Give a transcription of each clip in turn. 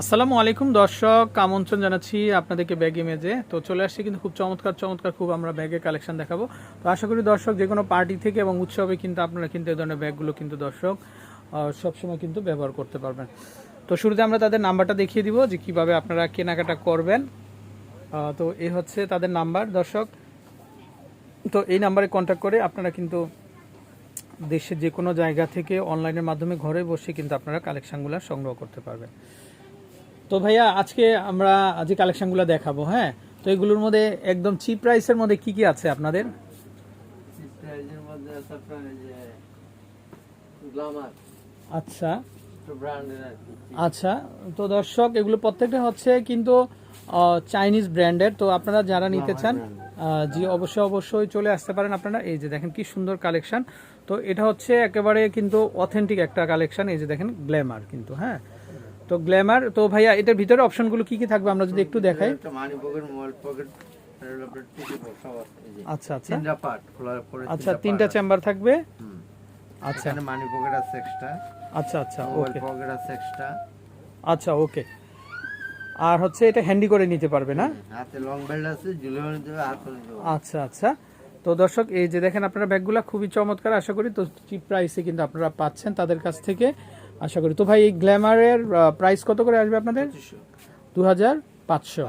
আসসালামু আলাইকুম দর্শক, আমন্ত্রণ জানাচ্ছি আপনাদেরকে ব্যাগ ইমেজে। তো চলে আসছি কিন্তু খুব চমৎকার চমৎকার, খুব আমরা ব্যাগের কালেকশন দেখাবো। তো আশা করি দর্শক, যে কোনো পার্টি থেকে এবং উৎসবে কিন্তু আপনারা কিন্তু এই ধরনের ব্যাগগুলো কিন্তু দর্শক সবসময় কিন্তু ব্যবহার করতে পারবেন। তো শুরুতে আমরা তাদের নাম্বারটা দেখিয়ে দিব যে কীভাবে আপনারা কেনাকাটা করবেন। তো এই হচ্ছে তাদের নাম্বার দর্শক। তো এই নাম্বারে কন্ট্যাক্ট করে আপনারা কিন্তু দেশের যে কোনো জায়গা থেকে অনলাইনের মাধ্যমে ঘরে বসে কিন্তু আপনারা কালেকশনগুলো সংগ্রহ করতে পারবেন। তো ভাইয়া আজকে আমরা যে কালেকশনগুলো দেখাবো হ্যাঁ? তো এগুলোর মধ্যে একদম চিপ প্রাইসের মধ্যে কি কি আছে আপনাদের? আচ্ছা। আচ্ছা। তো দর্শক এগুলো প্রত্যেকটা হচ্ছে কিন্তু চাইনিজ ব্র্যান্ডের তো আপনারা যারা নিতে চান জি অবশ্যই অবশ্যই চলে আসতে পারেন আপনারা। এই যে দেখেন কি সুন্দর কালেকশন। তো এটা হচ্ছে একেবারে কিন্তু অথেন্টিক একটা কালেকশন। এই যে দেখেন গ্ল্যামার কিন্তু হ্যাঁ? তো গ্ল্যামার তো ভাইয়া এটার ভিতরে অপশনগুলো কি কি থাকবে? আমরা যদি একটু দেখাই। আচ্ছা আচ্ছা। আচ্ছা তিনটা চেম্বার থাকবে? আচ্ছা। মানি পকেট আছে এক্সট্রা আচ্ছা আচ্ছা ওকে পকেট আছে এক্সট্রা আচ্ছা ওকে আর হচ্ছে এটা হ্যান্ডি করে নিতে পারবে না? হাতে লং বেল্ট আছে আচ্ছা আচ্ছা। তো দর্শক এই যে দেখেন আপনারা ব্যাগগুলো খুবই চমৎকার আশা করি তো চিপ প্রাইসে কিন্তু আপনারা পাচ্ছেন তাদের কাছ থেকে। আশা করি। তো ভাই এই গ্ল্যামারের প্রাইস কত করে আসবে আপনাদের? দু হাজার পাঁচশো।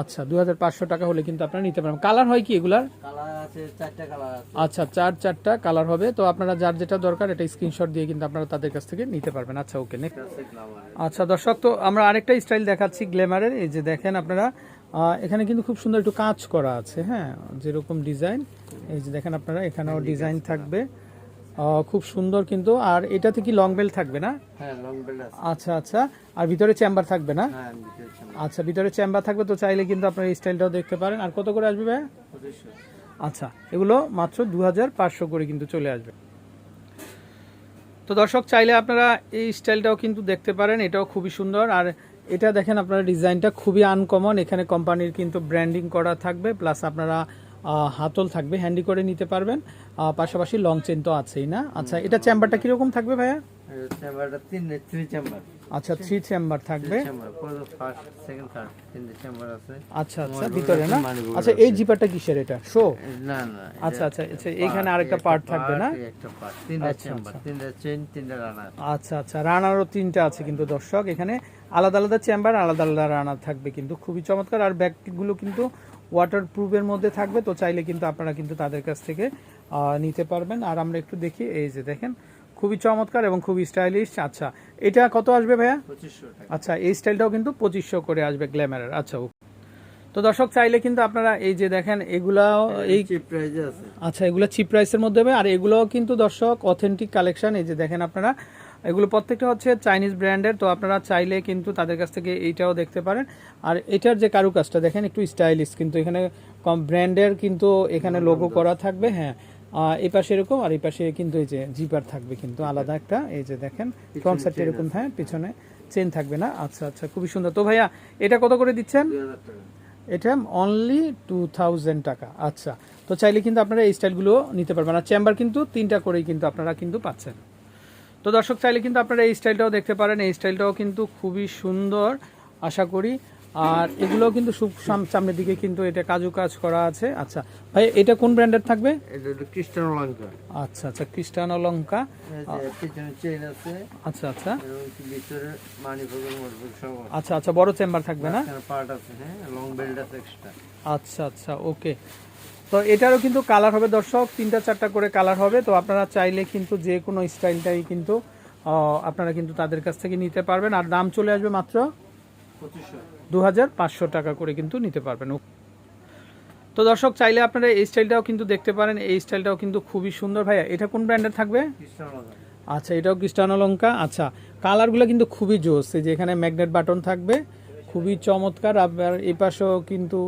আচ্ছা দু হাজার পাঁচশো টাকা হলে কিন্তু আপনারা নিতে পারবেন। কালার হয় কি এগুলার? আচ্ছা চার চারটা কালার হবে। তো আপনারা যার যেটা দরকার এটা স্ক্রিনশট দিয়ে কিন্তু আপনারা তাদের কাছ থেকে নিতে পারবেন। আচ্ছা ওকে নেক্সট। আচ্ছা দর্শক তো আমরা আরেকটা স্টাইল দেখাচ্ছি গ্ল্যামারের। এই যে দেখেন আপনারা এখানে কিন্তু খুব সুন্দর একটু কাজ করা আছে হ্যাঁ যেরকম ডিজাইন এই যে দেখেন আপনারা এখানেও ডিজাইন থাকবে। খুব সুন্দর কিন্তু। আর এটাতে কি লং বেল থাকবে না? হ্যাঁ আচ্ছা আচ্ছা। আর ভিতরে চেম্বার থাকবে না? হ্যাঁ আচ্ছা ভিতরে চেম্বার থাকবে তো চাইলে কিন্তু আপনার এই স্টাইলটাও দেখতে পারেন। আর কত করে আসবে ভাই আচ্ছা এগুলো মাত্র দু হাজার পাঁচশো করে কিন্তু চলে আসবে। তো দর্শক চাইলে আপনারা এই স্টাইলটাও কিন্তু দেখতে পারেন। এটাও খুবই সুন্দর। আর এটা দেখেন আপনারা ডিজাইনটা খুবই আনকমন এখানে কোম্পানির কিন্তু ব্র্যান্ডিং করা থাকবে। প্লাস আপনারা হাতল থাকবে হ্যান্ডি করে নিতে পারবেন। পাশাপাশি লং চেন তো আছেই না। আচ্ছা এটা চেম্বারটা কীরকম থাকবে ভাইয়া? চেম্বারটা তিন থ্রি চেম্বার আচ্ছা থ্রি চেম্বার থাকবে। আচ্ছা আচ্ছা ভিতরে না? আচ্ছা এই জিপারটা কিসের এটা? শো না না আচ্ছা আচ্ছা আচ্ছা এইখানে আরেকটা পার্ট থাকবে না? আচ্ছা, রানার আচ্ছা। আচ্ছা রানারও তিনটা আছে কিন্তু দর্শক। এখানে আলাদা আলাদা চেম্বার আলাদা আলাদা রানার থাকবে কিন্তু। খুবই চমৎকার। আর ব্যাগগুলো কিন্তু ওয়াটার প্রুফের মধ্যে থাকবে তো চাইলে কিন্তু আপনারা কিন্তু তাদের কাছ থেকে নিতে পারবেন। আর আমরা একটু দেখি এই যে দেখেন খুবই চমৎকার এবং খুবই স্টাইলিশ আচ্ছা এটা কত আসবে ভাইয়া? পঁচিশশো আচ্ছা এই স্টাইলটাও কিন্তু পঁচিশশো করে আসবে গ্ল্যামারের আচ্ছা। তো দর্শক চাইলে কিন্তু আপনারা এই যে দেখেন এগুলাও এই চিপ আছে। আচ্ছা এগুলো চিপ প্রাইসের মধ্যে হবে। আর এগুলোও কিন্তু দর্শক অথেন্টিক কালেকশন এই যে দেখেন আপনারা এগুলো প্রত্যেকটা হচ্ছে চাইনিজ ব্র্যান্ডের তো আপনারা চাইলে কিন্তু তাদের কাছ থেকে এইটাও দেখতে পারেন। আর এটার যে কারুকাজটা দেখেন একটু স্টাইলিশ কিন্তু এখানে কম ব্র্যান্ডের কিন্তু এখানে লোগো করা থাকবে হ্যাঁ। এই পাশে এরকম আর এই পাশে কিন্তু এই যে জিপার থাকবে কিন্তু আলাদা একটা এই যে দেখেন ফ্রন্ট সাইড এরকম হ্যাঁ পিছনে চেন থাকবে না। আচ্ছা আচ্ছা খুবই সুন্দর। তো ভাইয়া এটা কত করে দিচ্ছেন? এটা অনলি টু থাউজেন্ড টাকা আচ্ছা। তো চাইলে কিন্তু আপনারা এই স্টাইলগুলো নিতে পারবেন। আর চেম্বার কিন্তু তিনটা করেই কিন্তু আপনারা কিন্তু পাচ্ছেন। তো দর্শক চাইলে কিন্তু আপনারা এই স্টাইলটাও দেখতে পারেন। এই স্টাইলটাও কিন্তু খুবই সুন্দর আশা করি। আর এগুলো কিন্তু সামনের দিকে কিন্তু এটা কাজু কাজ করা আছে। আচ্ছা ভাই এটা কোন ব্র্যান্ডের থাকবে? এটা হলো লঙ্কা আচ্ছা আচ্ছা খ্রিস্টানো লঙ্কা এই যে পিছনে চেইন আছে। আচ্ছা আচ্ছা। ভিতরে আচ্ছা আচ্ছা বড় চেম্বার থাকবে না? পার্ট আছে হ্যাঁ লং বেল্ট আছে এক্সট্রা আচ্ছা আচ্ছা ওকে তো এটারও কিন্তু কালার হবে দর্শক তিনটা চারটা করে কালার হবে। তো আপনারা চাইলে কিন্তু যে কোনো স্টাইলটাই কিন্তু আপনারা কিন্তু তাদের কাছ থেকে নিতে পারবেন। আর দাম চলে আসবে মাত্র দু হাজার পাঁচশো টাকা করে কিন্তু নিতে পারবেন। তো দর্শক চাইলে আপনারা এই স্টাইলটাও কিন্তু দেখতে পারেন। এই স্টাইলটাও কিন্তু খুবই সুন্দর। ভাইয়া এটা কোন ব্র্যান্ডের থাকবে? আচ্ছা এটাও ক্রিস্টানো লঙ্কা আচ্ছা কালারগুলো কিন্তু খুবই জোস। এই যে এখানে ম্যাগনেট বাটন থাকবে। খুবই চমৎকার। আবার এই পাশেও কিন্তু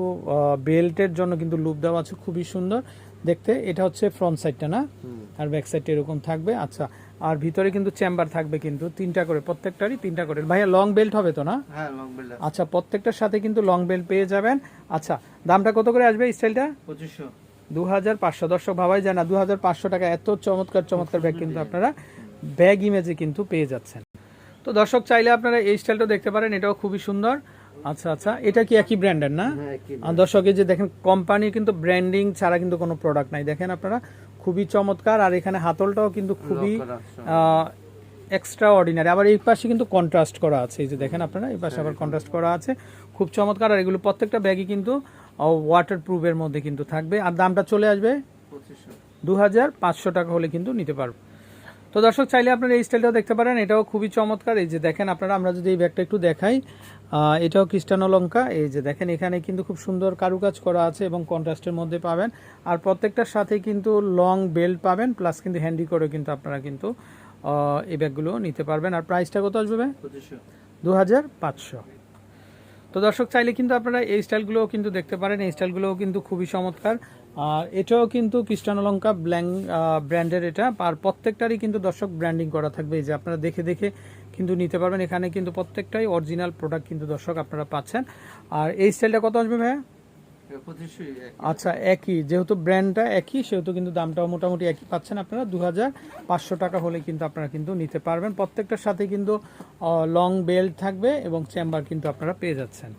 বেল্টের জন্য কিন্তু লুপ দেওয়া আছে খুবই সুন্দর। দেখতে এটা হচ্ছে ফ্রন্ট সাইডটা না? আর ব্যাক সাইডটা এরকম থাকবে। আচ্ছা আর ভিতরে কিন্তু চেম্বার থাকবে কিন্তু তিনটা করে প্রত্যেকটারই তিনটা করে। ভাইয়া লং বেল্ট হবে তো না? হ্যাঁ লং বেল্ট আচ্ছা প্রত্যেকটার সাথে কিন্তু লং বেল্ট পেয়ে যাবেন। আচ্ছা দামটা কত করে আসবে স্টাইলটা পঁচিশশো। দু হাজার পাঁচশো। দর্শক ভাবাই যায় না দু হাজার পাঁচশো টাকা এত চমৎকার চমৎকার ব্যাগ কিন্তু আপনারা ব্যাগ ইমেজে কিন্তু পেয়ে যাচ্ছেন। তো দর্শক চাইলে আপনারা এই স্টাইলটা দেখতে পারেন এটাও খুবই সুন্দর। আচ্ছা আচ্ছা এটা কি একই ব্র্যান্ডের না? হ্যাঁ আর দর্শক এই যে দেখেন কোম্পানি কিন্তু ব্র্যান্ডিং ছাড়া কিন্তু কোনো প্রোডাক্ট নাই। দেখেন আপনারা খুবই চমৎকার। আর এখানে হাতলটাও কিন্তু খুবই। এক্সট্রা অর্ডিনারি আবার এই পাশে কিন্তু কন্ট্রাস্ট করা আছে। এই যে দেখেন আপনারা এই পাশে আবার কন্ট্রাস্ট করা আছে। খুব চমৎকার। আর এগুলো প্রত্যেকটা ব্যাগই কিন্তু ওয়াটার প্রুফের মধ্যে কিন্তু থাকবে। আর দামটা চলে আসবে দু হাজার পাঁচশো টাকা হলে কিন্তু নিতে পারব। তো দর্শক চাইলে আপনারা এই স্টাইলটাও দেখতে পারেন। এটাও খুবই চমৎকার। এই যে দেখেন আপনারা আমরা যদি এই ব্যাগটা একটু দেখাই এটাও খ্রিস্টানো লঙ্কা এই যে দেখেন এখানে কিন্তু খুব সুন্দর কারুকাজ করা আছে এবং কন্ট্রাস্টের মধ্যে পাবেন। আর প্রত্যেকটার সাথে কিন্তু লং বেল্ট পাবেন প্লাস কিন্তু হ্যান্ডি করে কিন্তু আপনারা কিন্তু এই ব্যাগগুলো নিতে পারবেন। আর প্রাইসটা কত আসবে? দু হাজার পাঁচশো। তো দর্শক চাইলে কিন্তু আপনারা এই স্টাইলগুলোও কিন্তু দেখতে পারেন। এই স্টাইলগুলোও কিন্তু খুবই চমৎকার। আর এটাও কিন্তু কৃষ্ণানলঙ্কা ব্ল্যাং ব্র্যান্ডের এটা। আর প্রত্যেকটারই কিন্তু দর্শক ব্র্যান্ডিং করা থাকবে। এই যে আপনারা দেখে দেখে কিন্তু নিতে পারবেন। এখানে কিন্তু প্রত্যেকটাই অরিজিনাল প্রোডাক্ট কিন্তু দর্শক আপনারা পাচ্ছেন। আর এই স্টাইলটা কত আসবে ভাইয়া? আচ্ছা একই। যেহেতু ব্র্যান্ডটা একই সেহেতু কিন্তু দামটাও মোটামুটি একই পাচ্ছেন আপনারা। দু হাজার পাঁচশো টাকা হলে কিন্তু আপনারা কিন্তু নিতে পারবেন। প্রত্যেকটার সাথে কিন্তু লং বেল্ট থাকবে এবং চেম্বার কিন্তু আপনারা পেয়ে যাচ্ছেন।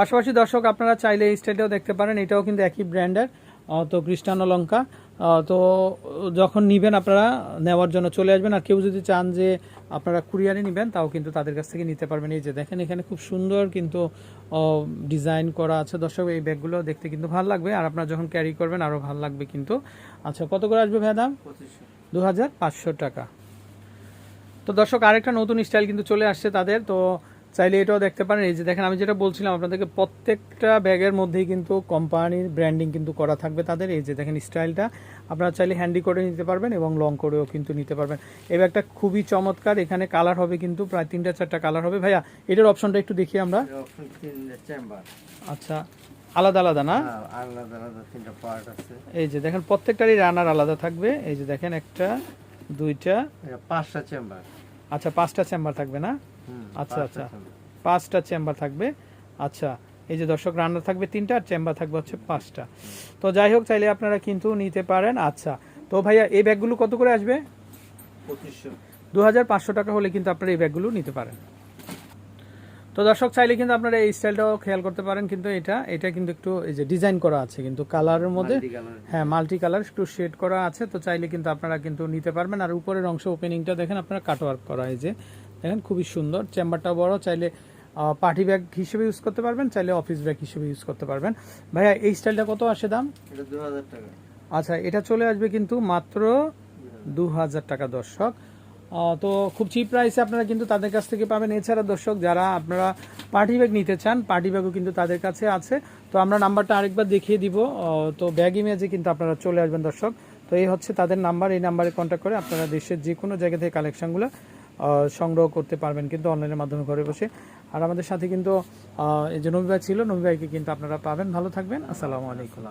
পাশাপাশি দর্শক আপনারা চাইলে এই স্টাইলটাও দেখতে পারেন এটাও কিন্তু একই ব্র্যান্ডের তো খ্রিস্টানো লঙ্কা তো যখন নিবেন আপনারা নেওয়ার জন্য চলে আসবেন। আর কেউ যদি চান যে আপনারা কুরিয়ারে নেবেন তাও কিন্তু তাদের কাছ থেকে নিতে পারবেন। এই যে দেখেন এখানে খুব সুন্দর কিন্তু ডিজাইন করা আছে। দর্শক এই ব্যাগগুলো দেখতে কিন্তু ভালো লাগবে। আর আপনারা যখন ক্যারি করবেন আরও ভালো লাগবে কিন্তু। আচ্ছা কত করে আসবে ভাইয়া দাম? দু হাজার পাঁচশো টাকা। তো দর্শক আরেকটা নতুন স্টাইল কিন্তু চলে আসছে তাদের। তো চাইলে এটাও দেখতে পারেন। এই যে দেখেন আমি যেটা বলছিলাম আপনাদেরকে প্রত্যেকটা ব্যাগের মধ্যেই কিন্তু কোম্পানির ব্র্যান্ডিং কিন্তু করা থাকবে তাদের। এই যে দেখেন স্টাইলটা আপনারা চাইলে হ্যান্ডি করে নিতে পারবেন এবং লং করেও কিন্তু নিতে পারবেন। এই ব্যাগটা খুবই চমৎকার। এখানে কালার হবে কিন্তু প্রায় তিনটা চারটা কালার হবে। ভাইয়া এটার অপশনটা একটু দেখি আমরা। আচ্ছা আলাদা আলাদা না? হ্যাঁ আলাদা আলাদা তিনটা পার্ট আছে। এই যে দেখেন প্রত্যেকটারই রানার আলাদা থাকবে। এই যে দেখেন একটা দুইটা। পাঁচটা চেম্বার আচ্ছা পাঁচটা চেম্বার থাকবে না? আচ্ছা, আচ্ছা। পাঁচটা চেম্বার থাকবে। আচ্ছা এই যে দর্শক রান্না থাকবে তিনটা আর চেম্বার থাকবে হচ্ছে পাঁচটা। তো যাই হোক চাইলে আপনারা কিন্তু নিতে পারেন। আচ্ছা তো ভাইয়া এই ব্যাগগুলো কত করে আসবে? দু হাজার পাঁচশো টাকা হলে কিন্তু আপনারা এই ব্যাগগুলো নিতে পারেন। তো দর্শক চাইলে কিন্তু আপনারা এই স্টাইলটাও খেয়াল করতে পারেন কিন্তু এটা এটা কিন্তু একটু এই যে ডিজাইন করা আছে কিন্তু কালারের মধ্যে। হ্যাঁ মাল্টি কালার একটু শেড করা আছে তো চাইলে কিন্তু আপনারা কিন্তু নিতে পারবেন। আর উপরের অংশ ওপেনিংটা দেখেন আপনারা কাটওয়ার্ক করা এই যে দেখেন খুবই সুন্দর। চেম্বারটা বড় চাইলে পার্টি ব্যাগ হিসেবে ইউজ করতে পারবেন চাইলে অফিস ব্যাগ হিসেবে ইউজ করতে পারবেন। ভাইয়া এই স্টাইলটা কত আসে দাম? টাকা। আচ্ছা এটা চলে আসবে কিন্তু মাত্র দু হাজার টাকা দর্শক। তো খুব চিপ প্রাইসে আপনারা কিন্তু তাদের কাছ থেকে পাবেন। এছাড়া দর্শক যারা আপনারা পার্টি ব্যাগ নিতে চান পার্টি ব্যাগও কিন্তু তাদের কাছে আছে। তো আমরা নাম্বারটা আরেকবার দেখিয়ে দিব। তো ব্যাগ ইমেজে কিন্তু আপনারা চলে আসবেন দর্শক। তো এই হচ্ছে তাদের নাম্বার। এই নাম্বারে কন্ট্যাক্ট করে আপনারা দেশের যে কোনো জায়গা থেকে কালেকশনগুলো সংগ্রহ করতে পারবেন কিন্তু অনলাইনের মাধ্যমে ঘরে বসে। আর আমাদের সাথে কিন্তু এই যে নবী ভাই ছিল নবী ভাইকে কিন্তু আপনারা পাবেন। ভালো থাকবেন। আসসালামু আলাইকুম।